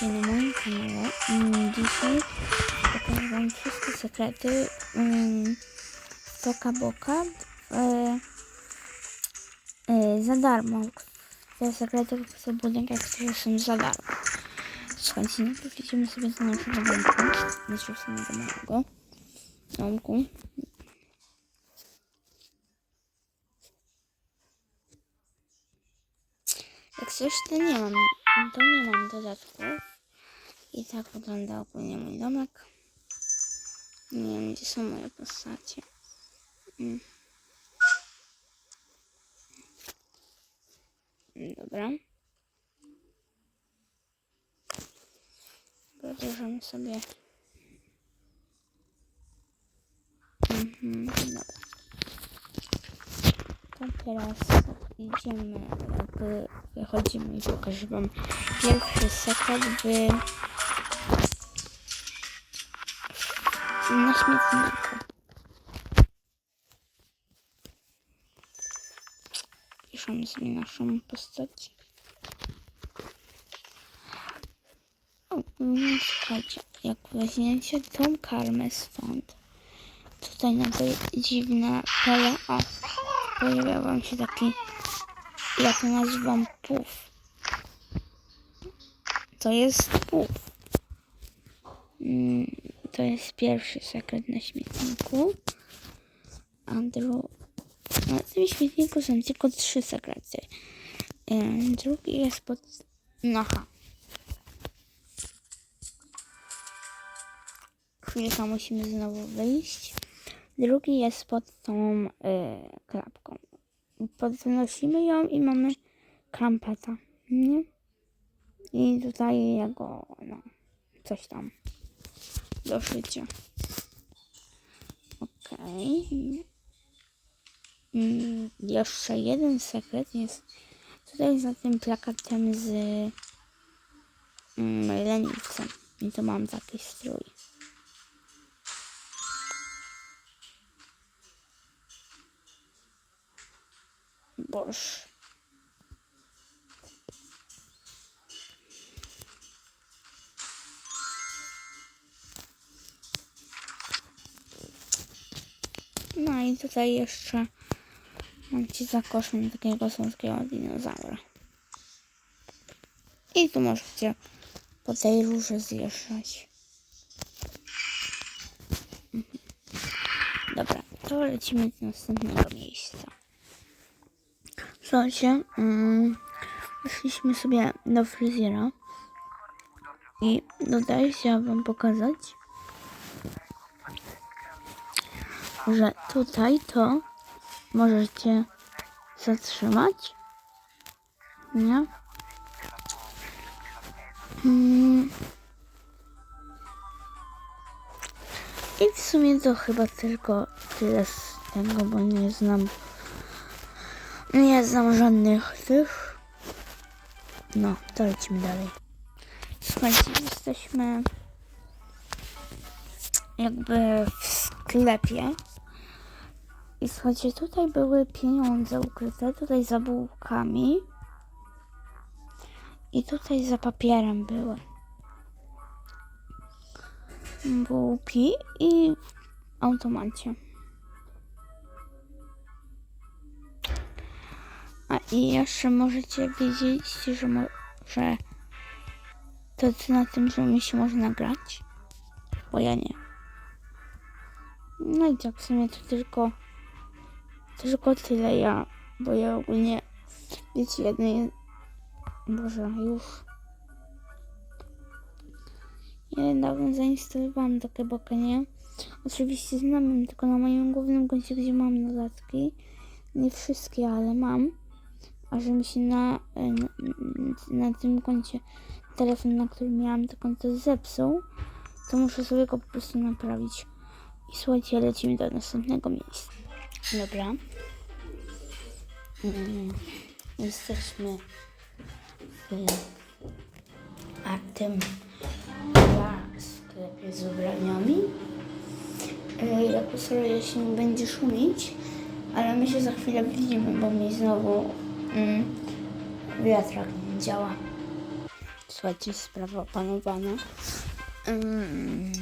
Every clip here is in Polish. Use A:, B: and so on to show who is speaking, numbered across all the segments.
A: witajcie na moim kanale. Mm, Dzisiaj pokażę wam wszystkie sekrety um, Soka Boka e, e, za darmo. Te sekrety w budynkach, które są za darmo. Słuchajcie, najpierw idziemy sobie do naszego domku. Znaczy w sumie do domku. Jak coś, to nie mam, to nie mam dodatków tak wygląda ogólnie mój domek. Nie wiem, gdzie są moje postacie. Mm. Dobra. Wybierzemy sobie... Mhm, dobra. To teraz idziemy, wychodzimy i pokażę wam pierwszy sekret, by... na śmietniku. Piszemy sobie naszą postać. O, mm, Słuchajcie, jak weźmiecie tą karmę stąd, tutaj na to dziwne pole, o, pojawia wam się taki, ja to nazywam puf. To jest puf. Mm, To jest pierwszy sekret na śmietniku. A dru... Na tym śmietniku są tylko trzy sekrety. Drugi jest pod... Nocha. Chwilkę musimy znowu wyjść. Drugi jest pod tą y, klapką. Podnosimy ją i mamy krampeta. Nie? I tutaj jego, no, coś tam do szycia. Okej. Mm, Jeszcze jeden sekret jest tutaj za tym plakatem z mm, leniwcem. I to mam taki strój. Boż. No i tutaj jeszcze mam ci za koszem takiego słodkiego dinozaura. I tu możecie po tej róży zjeżdżać. Mhm. Dobra, to lecimy do następnego miejsca. Słuchajcie, mm, poszliśmy sobie do fryzjera i dodaję się wam pokazać, że tutaj to możecie zatrzymać. Nie? Mm. I w sumie to chyba tylko tyle z tego, bo nie znam nie znam żadnych tych. No, to lecimy dalej. Słuchajcie, jesteśmy jakby w sklepie. I słuchajcie, tutaj były pieniądze ukryte, tutaj za bułkami. I tutaj za papierem były. Bułki i w automacie. A i jeszcze możecie wiedzieć, że, mo- że to co na tym filmie się można grać, bo ja nie. No i tak w sumie to tylko tylko tyle ja, bo ja ogólnie wiecie jednej Boże, już ja niedawno zainstalowałam takie boka, nie? Oczywiście znam tylko na moim głównym koncie, gdzie mam dodatki. Nie wszystkie, ale mam a że mi się na, na, na tym koncie telefon, na którym miałam to konto zepsuł, to muszę sobie go po prostu naprawić. I słuchajcie, lecimy do następnego miejsca. Dobra. Mm, jesteśmy w Artem Bar sklepie z ubraniami. E, Ja postaraj się nie będzie szumić, ale my się za chwilę widzimy, bo mi znowu mm, wiatrak nie działa. Słuchaj. słuchajcie, sprawa opanowana. Um,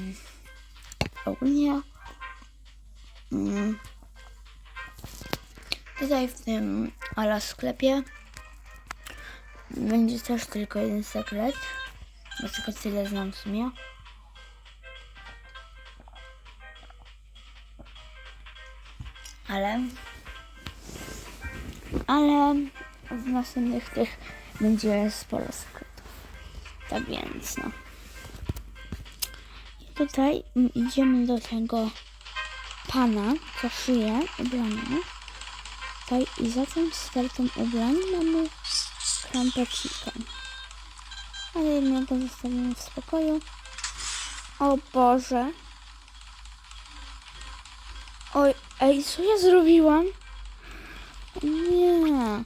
A: ogólnie mm, tutaj w tym ala sklepie będzie też tylko jeden sekret. Bo tylko tyle znam w sumie. Ale ale w następnych tych będzie sporo sekretów. Tak więc no. I tutaj idziemy do tego pana, co szyje ubrania. Tutaj i za tą stertą ubrań mamy krampecznika. Ale my go zostawimy w spokoju. O Boże. Oj, ej, co ja zrobiłam? Nie.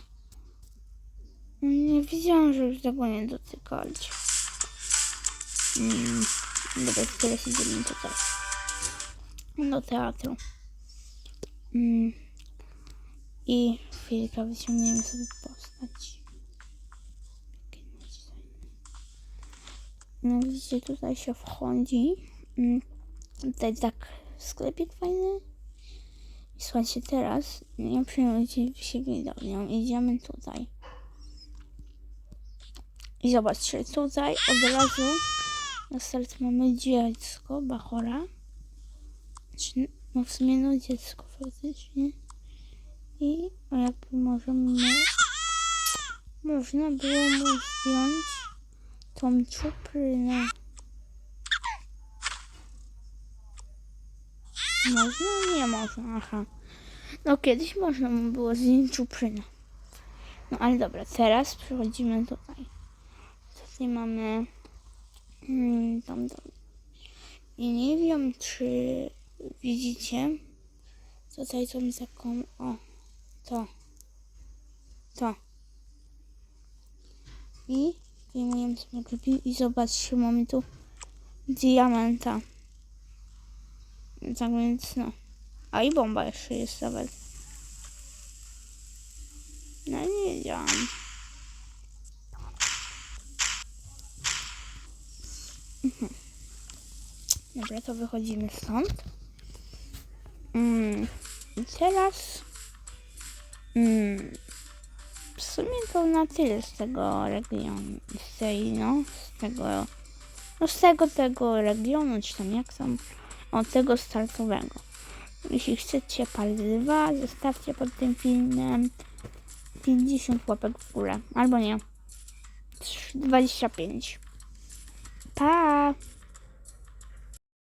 A: Nie wiedziałam, że już tego nie dotykać. Mm. Dobra, teraz idziemy tutaj. Do teatru. Mm. I chwilkę wyciągniemy sobie postać. No widzicie, tutaj się wchodzi. Mm. Tutaj tak sklepik fajny. I słuchajcie, teraz nie przejmujcie się widownią. Idziemy tutaj. I zobaczcie, tutaj od razu na start mamy dziecko, Bachora. No w sumie no dziecko faktycznie. I jakby możemy... Można było mu zdjąć tą czuprynę. Można? Nie można, aha. No kiedyś można mu było zdjąć czuprynę. No ale dobra, teraz przechodzimy tutaj. Tutaj mamy mm, tam, tam. I nie wiem, czy widzicie tutaj tą taką, o, to, to. I wyjmujemy sobie i zobaczcie, mamy tu diamenta. Tak więc no. A i bomba jeszcze jest nawet. No nie wiedziałam. Mhm. Dobra, to wychodzimy stąd. Mm. I teraz... Mm. W sumie to na tyle z tego regionu. Z tej, no, z tego... No z tego, tego regionu, czy tam jak tam... Od tego startowego. Jeśli chcecie part 2, zostawcie pod tym filmem 50 łapek w górę. Albo nie. 25. Pa!